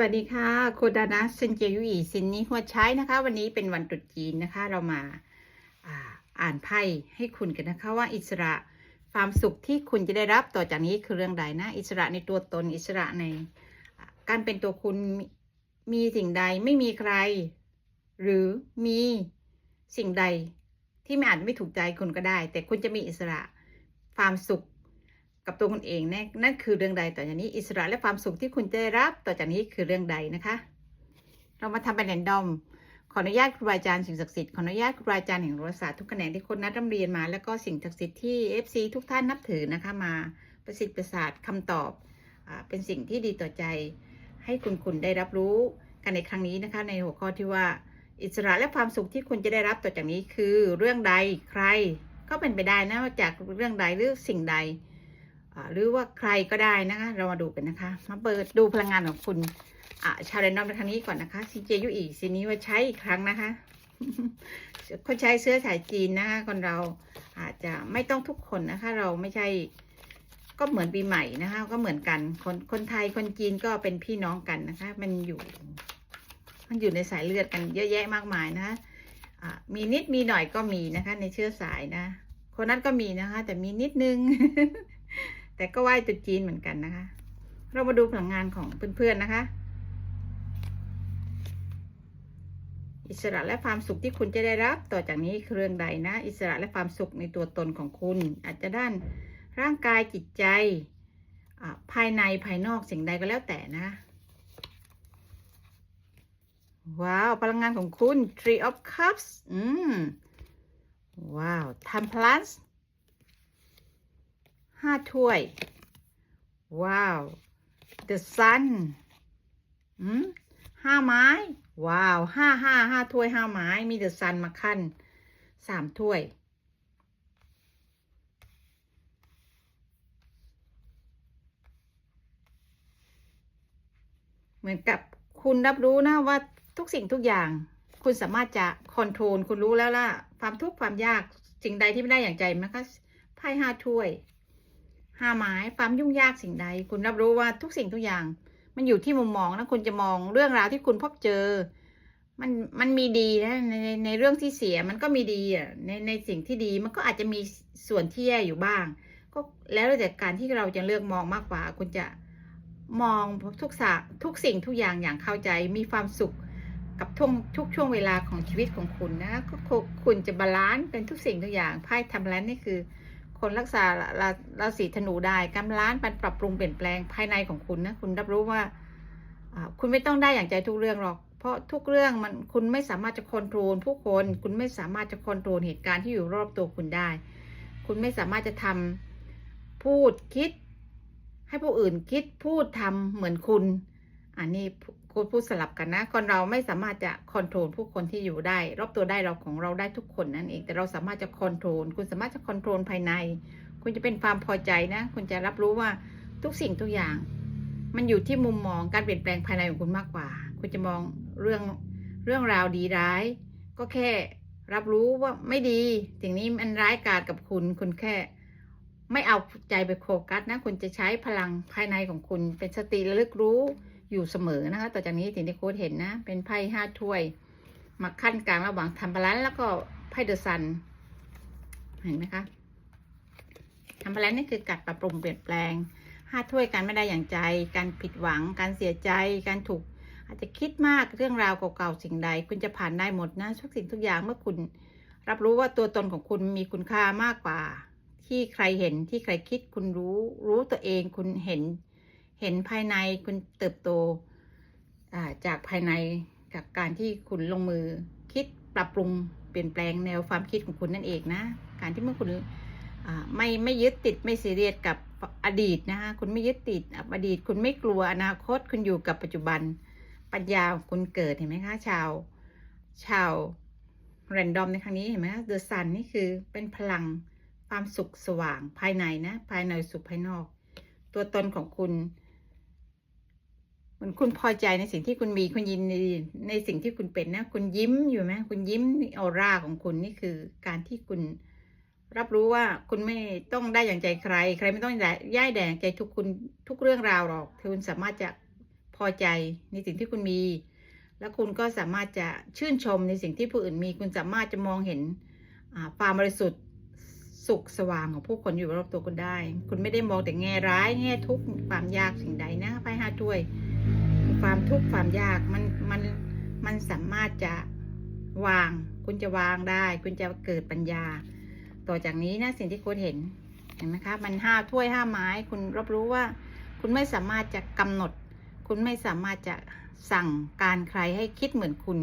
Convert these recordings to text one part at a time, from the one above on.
วัสดีค่ะโคดานะเซนเจยุอีซินนี้หัวใช้นะคะ วันนี้เป็นวันตรุษจีนนะคะ เรามาอ่าอ่านไพ่ให้คุณกันนะคะว่าอิสระความสุขที่คุณจะได้รับต่อจากนี้คือเรื่องใดนะ อิสระในตัวตนอิสระใน การเป็นตัวคุณมีมีสิ่งใดไม่มีใคร หรือมีสิ่งใดที่ไม่อาจไม่ถูกใจคุณก็ได้ แต่คุณจะมีอิสระความสุข กับตัวคุณเองน่นั่นคือเรื่องใดต่อจากนี้ อิสระและความสุขที่คุณจะได้รับต่อจากนี้คือเรื่องใดนะคะ เรามาทำเป็นแรนดอมขออนุญาตครูบาอาจารย์สิ่งศักดิ์สิทธิ์ขออนุญาตครูบาอาจารย์แห่งราศาสตร์ทุกแขนงที่คนนัดร่ำเรียนมา แล้วก็สิ่งศักดิ์สิทธิ์ที่ FC ทุกท่านนับถือนะคะมาประสิทธิ์ประสาทคำตอบอเป็นสิ่งที่ดีต่อใจ ให้คุณคุณได้รับรู้กันในครั้งนี้นะคะ ในหัวข้อที่ว่า อิสระและความสุขที่คุณจะได้รับต่อจากนี้คือเรื่องใดใคร ก็เป็นไปได้นะจากเรื่องใดหรือสิ่งใด หรือว่าใครก็ได้นะคะ เรามาดูกันนะคะ มาเปิดดูพลังงานของคุณอ่าชาเรนดอมในครั้งนี้ก่อนนะคะซีเจยุอีซีนี้ว่าใช้อีกครั้งนะคะ คนใช้เสื้อสายจีนนะคะคนเราอาจจะไม่ต้องทุกคนนะคะ เราไม่ใช่ก็เหมือนปีใหม่นะคะ ก็เหมือนกันคนคนไทยคนจีนก็เป็นพี่น้องกันนะคะ มันอยู่ มันอยู่ในสายเลือดกันเยอะแยะมากมายนะคะมีนิดมีหน่อยก็มีนะคะ ในเชื้อสายนะ คนนั้นก็มีนะคะ แต่มีนิดนึง แต่ก็ไหว้ตุจีนเหมือนกันนะคะ เรามาดูพลังงานของเพื่อนๆนะคะ อิสระและความสุขที่คุณจะได้รับต่อจากนี้คือเรื่องใดนะ อิสระและความสุขในตัวตนของคุณ อาจจะด้านร่างกายจิตใจภายในภายนอกสิ่งใดก็แล้วแต่นะ ว้าว พลังงานของคุณ Tree of Cups อืม ว้าว Temperance ห้าถ้วย ว้าว The Sun อืมห้าไม้ ว้าวห้าห้าห้าถ้วยห้าไม้ มี The Sun มาขั้นสามถ้วย เหมือนกับคุณรับรู้นะว่าทุกสิ่งทุกอย่าง คุณสามารถจะคอนโทรลคุณรู้แล้วล่ะ ความทุกข์ความยากสิ่งใดที่ไม่ได้อย่างใจมันก็ไพ่ห้าถ้วย ห้าไม้ความยุ่งยากสิ่งใด คุณรับรู้ว่าทุกสิ่งทุกอย่าง มันอยู่ที่มุมมองนะคุณจะมองเรื่องราวที่คุณพบเจอ มันมันมีดีนะในในในเรื่องที่เสียมันก็มีดีอะในในสิ่งที่ดีมันก็อาจจะมีส่วนที่แย่อยู่บ้าง ก็แล้วแต่การที่เราจะเลือกมองมากกว่า คุณจะมองทุกสะทุกสิ่งทุกอย่างอย่างเข้าใจมีความสุขกับทุกทุกช่วงเวลาของชีวิตของคุณนะก็คุณจะบาลานซ์เป็นทุกสิ่งทุกอย่างไพ่ทำแลนนี่คือ คนรักษาราราศีธนูได้การบาลานซ์มันปรับปรุงเปลี่ยนแปลงภายในของคุณนะคุณรับรู้ว่าคุณไม่ต้องได้อย่างใจทุกเรื่องหรอก เพราะทุกเรื่องมันคุณไม่สามารถจะควบคุมผู้คน คุณไม่สามารถจะควบคุมเหตุการณ์ที่อยู่รอบตัวคุณได้ คุณไม่สามารถจะทำพูดคิด ให้ผู้อื่นคิดพูดทำเหมือนคุณ อันนี้ พูดพูดสลับกันนะ คนเราไม่สามารถจะคอนโทรลผู้คนที่อยู่ได้ รอบตัวได้เราของเราได้ทุกคนนั่นเอง แต่เราสามารถจะคอนโทรล คุณสามารถจะคอนโทรลภายใน คุณจะเป็นความพอใจนะ คุณจะรับรู้ว่าทุกสิ่งทุกอย่าง มันอยู่ที่มุมมองการเปลี่ยนแปลงภายในของคุณมากกว่า คุณจะมองเรื่องเรื่องราวดีร้าย ก็แค่รับรู้ว่าไม่ดีสิ่งนี้มันร้ายกาจกับคุณ คุณแค่ไม่เอาใจไปโฟกัสนะ คุณจะใช้พลังภายในของคุณ เป็นสติระลึกรู้ อยู่เสมอนะคะ ต่อจากนี้สิ่งที่โค้ดเห็นนะ เป็นไพ่ห้าถ้วย มาขั้นกลางระหว่างทำบาลานซ์แล้วก็ไพ่เดอะซัน เห็นไหมคะทำบาลานซ์นี่คือการปรับปรุงเปลี่ยนแปลงห้าถ้วยการไม่ได้อย่างใจ การผิดหวัง การเสียใจ การถูก อาจจะคิดมากเรื่องราวเก่าๆสิ่งใด คุณจะผ่านได้หมดนะทุกสิ่งทุกอย่างเมื่อคุณ รับรู้ว่าตัวตนของคุณมีคุณค่ามากกว่า ที่ใครเห็นที่ใครคิดคุณรู้รู้ตัวเองคุณเห็น เห็นภายในคุณเติบโตจากภายในจากการที่คุณลงมือคิดปรับปรุงเปลี่ยนแปลงแนวความคิดของคุณนั่นเองนะ การที่เมื่อคุณไม่ไม่ยึดติดไม่ซีเรียสกับอดีตนะคะคุณไม่ยึดติดอดีต คุณไม่กลัวอนาคตคุณอยู่กับปัจจุบันปัญญาของคุณเกิดเห็นไหมคะ ชาว ชาวแรนดอมในครั้งนี้เห็นไหมคะเดอะซันนี่คือเป็นพลังความสุขสว่างภายในนะ ภายในสุขภายนอก ตัวตนของคุณ มันคุณพอใจในสิ่งที่คุณมีคุณยินดีในสิ่งที่คุณเป็นนะ คุณยิ้มอยู่ไหมคุณยิ้มออร่าของคุณนี่คือการที่คุณรับรู้ว่าคุณไม่ต้องได้อย่างใจใคร ใครไม่ต้องย่ายแดงใจทุกคุณทุกเรื่องราวหรอกคุณสามารถจะพอใจในสิ่งที่คุณมี แล้วคุณก็สามารถจะชื่นชมในสิ่งที่ผู้อื่นมี คุณสามารถจะมองเห็นความบริสุทธิ์สุขสว่างของผู้คนอยู่รอบตัวคุณได้ คุณไม่ได้มองแต่แง่ร้ายแง่ทุกข์ความยากสิ่งใดนะไพ่ห้าถ้วย ความทุกข์ความยากมันมันมันสามารถจะวาง คุณจะวางได้ คุณจะเกิดปัญญา ต่อจากนี้นะสิ่งที่คุณเห็นเห็นไหมคะมันห้าถ้วยห้าไม้ คุณรับรู้ว่า คุณไม่สามารถจะกำหนด คุณไม่สามารถจะสั่งการใครให้คิดเหมือนคุณ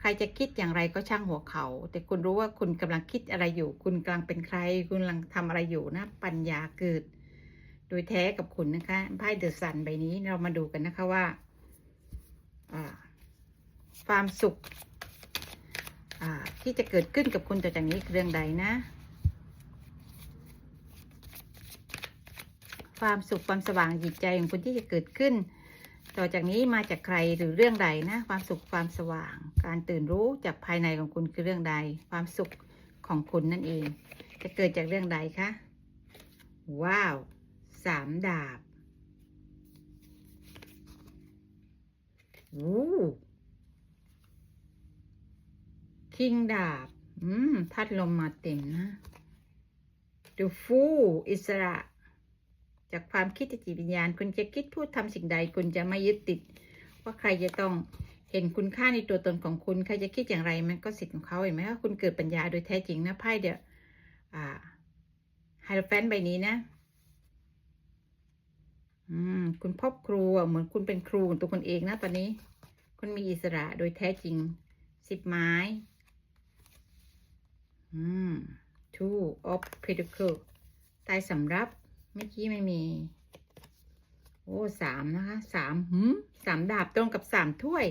ใครจะคิดอย่างไรก็ช่างหัวเขา แต่คุณรู้ว่าคุณกำลังคิดอะไรอยู่ คุณกำลังเป็นใคร คุณกำลังทำอะไรอยู่นะ ปัญญาเกิด โดยแท้กับคุณนะคะไพ่เดอะซันใบนี้เรามาดูกันนะคะว่า ความสุขที่จะเกิดขึ้นกับคุณต่อจากนี้เรื่องใดนะ ความสุขความสว่างจิตใจของคุณที่จะเกิดขึ้น ต่อจากนี้มาจากใครหรือเรื่องใดนะ ความสุขความสว่าง การตื่นรู้จากภายในของคุณคือเรื่องใด ความสุขของคุณนั่นเอง จะเกิดจากเรื่องใดคะว้าวสามดาบ วู้คิงดาบ อืม พัดลมมาเต็มนะดูฟูอิสระ จากความคิดจิตวิญญาณ คุณจะคิดพูดทำสิ่งใด คุณจะไม่ยึดติด ว่าใครจะต้องเห็นคุณค่าในตัวตนของคุณ ใครจะคิดอย่างไรมันก็สิทธิ์ของเขาเห็นไหมว่าคุณเกิดปัญญาโดยแท้จริงนะไพ่เดียวอ่าไฮโลแฟนใบนี้นะ อืมคุณพบครูอะเหมือนคุณเป็นครูของตัวคุณเองนะตอนนี้ คุณมีอิสระโดยแท้จริงสิบไม้ อืม two of pentacle ตายสำรับเมื่อกี้ไม่มี โอ้สามนะคะสามหืมสามดาบตรงกับสามถ้วย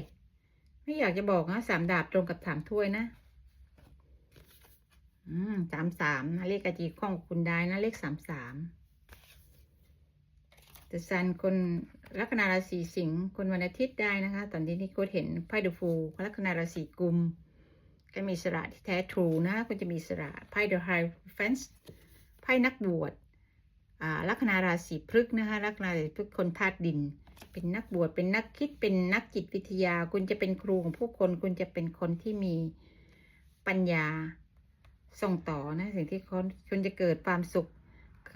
ไม่อยากจะบอกนะสามดาบตรงกับสามถ้วยนะ อืมสามสามนะเลขอาจีข้องคุณได้นะ เลขสามสาม แต่ซันคนลัคนาราศีสิงห์คนวันอาทิตย์ได้นะคะ ตอนนี้ที่โค้ดเห็นไพ่เดอะฟูลัคนาราศีกุมก็มีสระที่แท้ทรูนะคุณจะมีสระไพ่เดอะไฮเฟนส์ไพ่นักบวชอ่าลัคนาราศีพฤกษ์นะคะลัคนาราศีพฤกษ์คนธาตุดิน เป็นนักบวชเป็นนักคิดเป็นนักจิตวิทยา คุณจะเป็นครูของผู้คน คุณจะเป็นคนที่มีปัญญาส่งต่อนะสิ่งที่คนคุณจะเกิดความสุข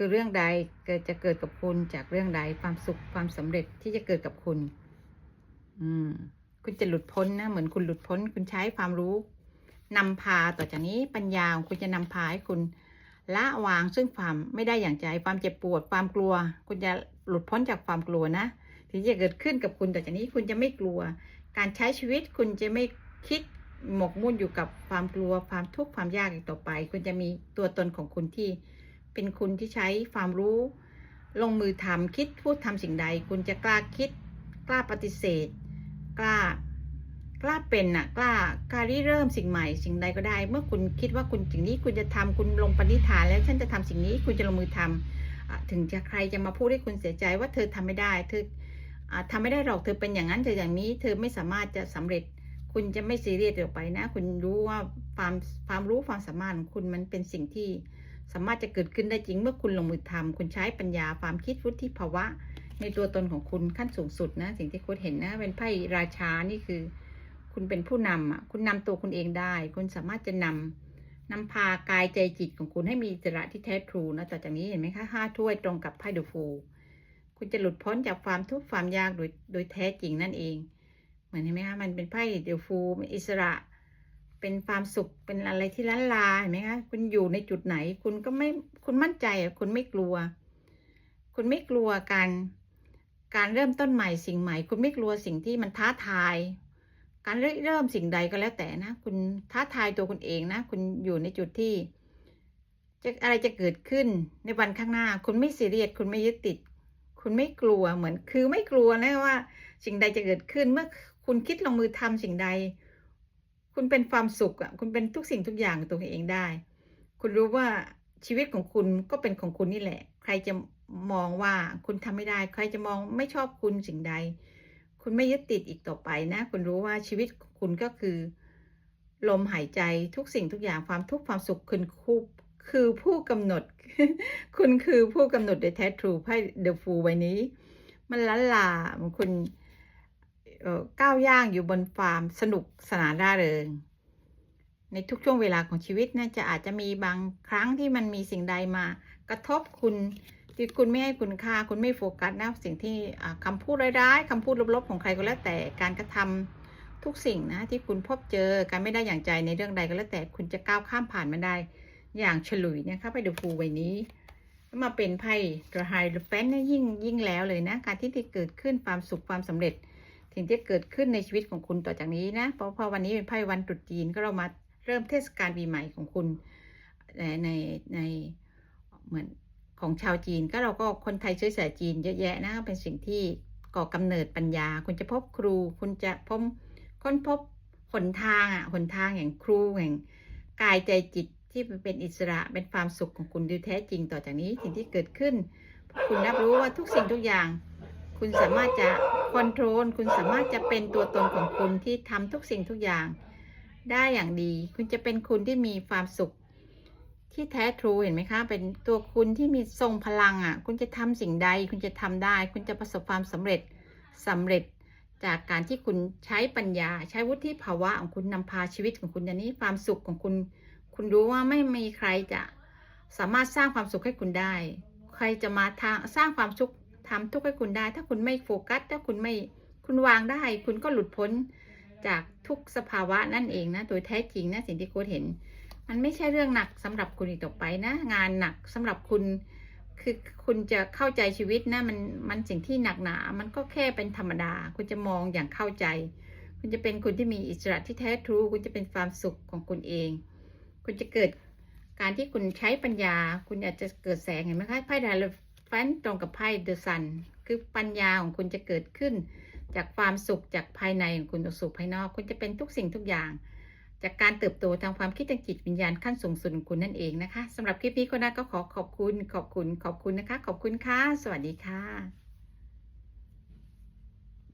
คือเรื่องใดเกิดจะเกิดกับคุณจากเรื่องใดความสุขความสำเร็จที่จะเกิดกับคุณ อืม คุณจะหลุดพ้นนะเหมือนคุณหลุดพ้น คุณใช้ความรู้นำพาต่อจากนี้ปัญญาของคุณจะนำพาให้คุณละวางซึ่งความไม่ได้อย่างใจความเจ็บปวดความกลัว คุณจะหลุดพ้นจากความกลัวนะที่จะเกิดขึ้นกับคุณต่อจากนี้คุณจะไม่กลัว การใช้ชีวิตคุณจะไม่คิดหมกมุ่นอยู่กับความกลัวความทุกข์ความยากอีกต่อไป คุณจะมีตัวตนของคุณที่ เป็นคุณที่ใช้ความรู้ ลงมือทำคิดพูดทำสิ่งใด คุณจะกล้าคิด กล้าปฏิเสธ กล้ากล้าเป็นน่ะกล้ากล้าริเริ่มสิ่งใหม่ สิ่งใดก็ได้ เมื่อคุณคิดว่าคุณสิ่งนี้คุณจะทำคุณลงปณิธานแล้วฉันจะทำสิ่งนี้คุณจะลงมือทำอะถึงจะใครจะมาพูดให้คุณเสียใจว่าเธอทำไม่ได้ เธออะทำไม่ได้หรอกเธอเป็นอย่างนั้นเธออย่างนี้ เธอไม่สามารถจะสำเร็จ คุณจะไม่ซีเรียสต่อไปนะ คุณรู้ว่าความความรู้ความสามารถของคุณมันเป็นสิ่งที่ สามารถจะเกิดขึ้นได้จริงเมื่อคุณลงมือทำคุณใช้ปัญญาความคิดวุฒิภาวะ ในตัวตนของคุณขั้นสูงสุดนะ สิ่งที่คุณเห็นนะเป็นไพ่ราชานี่คือ คุณเป็นผู้นำอะคุณนำตัวคุณเองได้ คุณสามารถจะนำนำพากายใจจิตของคุณให้มีอิสระที่แท้ทรูนะต่อจากนี้เห็นไหมคะห้าถ้วยตรงกับไพ่เดอะฟูคุณจะหลุดพ้นจากความทุกข์ความยากโดยโดยแท้จริงนั่นเอง เหมือนเห็นไหมคะมันเป็นไพ่เดอะฟูอิสระ เป็นความสุขเป็นอะไรที่ล้านลาเห็นไหมคะคุณอยู่ในจุดไหน คุณก็ไม่คุณมั่นใจคุณไม่กลัว คุณไม่กลัวการการเริ่มต้นใหม่สิ่งใหม่ คุณไม่กลัวสิ่งที่มันท้าทาย การเริ่มสิ่งใดก็แล้วแต่นะ คุณท้าทายตัวคุณเองนะ คุณอยู่ในจุดที่จะอะไรจะเกิดขึ้นในวันข้างหน้า คุณไม่ซีเรียสคุณไม่ยึดติด คุณไม่กลัวเหมือนคือไม่กลัวนะว่า สิ่งใดจะเกิดขึ้นเมื่อคุณคิดลงมือทำสิ่งใด คุณเป็นความสุขอะคุณเป็นทุกสิ่งทุกอย่างตัวเองได้ คุณรู้ว่าชีวิตของคุณก็เป็นของคุณนี่แหละ ใครจะมองว่าคุณทำไม่ได้ ใครจะมองไม่ชอบคุณสิ่งใด คุณไม่ยึดติดอีกต่อไปนะ คุณรู้ว่าชีวิตคุณก็คือ ลมหายใจทุกสิ่งทุกอย่างความทุกข์ความสุขคุณคู่คือผู้กำหนด คุณคือผู้กำหนดโดยแท้ทรูไพ่เดอะฟูใบนี้ มันล้านลาคุณ ก้าวย่างอยู่บนความสนุกสนานร่าเริง ในทุกช่วงเวลาของชีวิตนะจะอาจจะมีบางครั้งที่มันมีสิ่งใดมากระทบคุณที่คุณไม่ให้คุณค่าคุณไม่โฟกัสนะสิ่งที่อ่าคำพูดร้ายๆคำพูดลบๆของใครก็แล้วแต่การกระทำทุกสิ่งนะที่คุณพบเจอการไม่ได้อย่างใจในเรื่องใดก็แล้วแต่คุณจะก้าวข้ามผ่านมันได้ อย่างฉลุยนะคะไปดูฟูใบนี้มาเป็นไพ่ดรไฮหรือแฟนเนี่ยยิ่งยิ่งแล้วเลยนะ การที่ที่เกิดขึ้นความสุขความสำเร็จ สิ่งที่เกิดขึ้นในชีวิตของคุณต่อจากนี้นะ เพราะพอวันนี้เป็นไพ่วันตรุษจีนก็เรามาเริ่มเทศกาลปีใหม่ของคุณในในในเหมือนของชาวจีนก็เราก็คนไทยเชื้อสายจีนเยอะแยะนะเป็นสิ่งที่ก่อกำเนิดปัญญา คุณจะพบครู คุณจะพบค้นพบหนทางอะหนทางแห่งครูแห่งกายใจจิตที่เป็นอิสระเป็นความสุขของคุณดยแท้จริงต่อจากนี้สิ่งที่เกิดขึ้น คุณรับรู้ว่าทุกสิ่งทุกอย่าง คุณสามารถจะคอนโทรลคุณสามารถจะเป็นตัวตนของคุณที่ทำทุกสิ่งทุกอย่าง ได้อย่างดี คุณจะเป็นคุณที่มีความสุข ที่แท้ทรูเห็นไหมคะ เป็นตัวคุณที่มีทรงพลังอะ คุณจะทำสิ่งใด คุณจะทำได้ คุณจะประสบความสำเร็จสำเร็จจากการที่คุณใช้ปัญญา ใช้วุฒิภาวะของคุณนำพาชีวิตของคุณอันนี้ความสุขของคุณ คุณรู้ว่าไม่มีใครจะสามารถสร้างความสุขให้คุณได้ ใครจะมาทางสร้างความสุข ทำทุกข์ให้คุณได้ ถ้าคุณไม่โฟกัส ถ้าคุณไม่คุณวางได้ คุณก็หลุดพ้นจากทุกสภาวะนั่นเองนะโดยแท้จริงนะสิ่งที่โค้ดเห็น มันไม่ใช่เรื่องหนักสำหรับคุณอีกต่อไปนะ งานหนักสำหรับคุณ คือคุณจะเข้าใจชีวิตนะมันมันสิ่งที่หนักหนา มันก็แค่เป็นธรรมดา คุณจะมองอย่างเข้าใจ คุณจะเป็นคนที่มีอิสระที่แท้ทรูคุณจะเป็นความสุขของคุณเอง คุณจะเกิดการที่คุณใช้ปัญญา คุณอาจจะเกิดแสงเห็นไหมคะไพ่ดา ฟันตรงกับไพ่เดอะซันคือปัญญาของคุณจะเกิดขึ้น จากความสุขจากภายในของคุณสู่ภายนอก คุณจะเป็นทุกสิ่งทุกอย่าง จากการเติบโตทางความคิดทางจิตวิญญาณขั้นสูงสุดของคุณนั่นเองนะคะสำหรับคลิปนี้ก็น่าก็ขอขอบคุณขอบคุณขอบคุณนะคะ ขอบคุณค่ะ สวัสดีค่ะ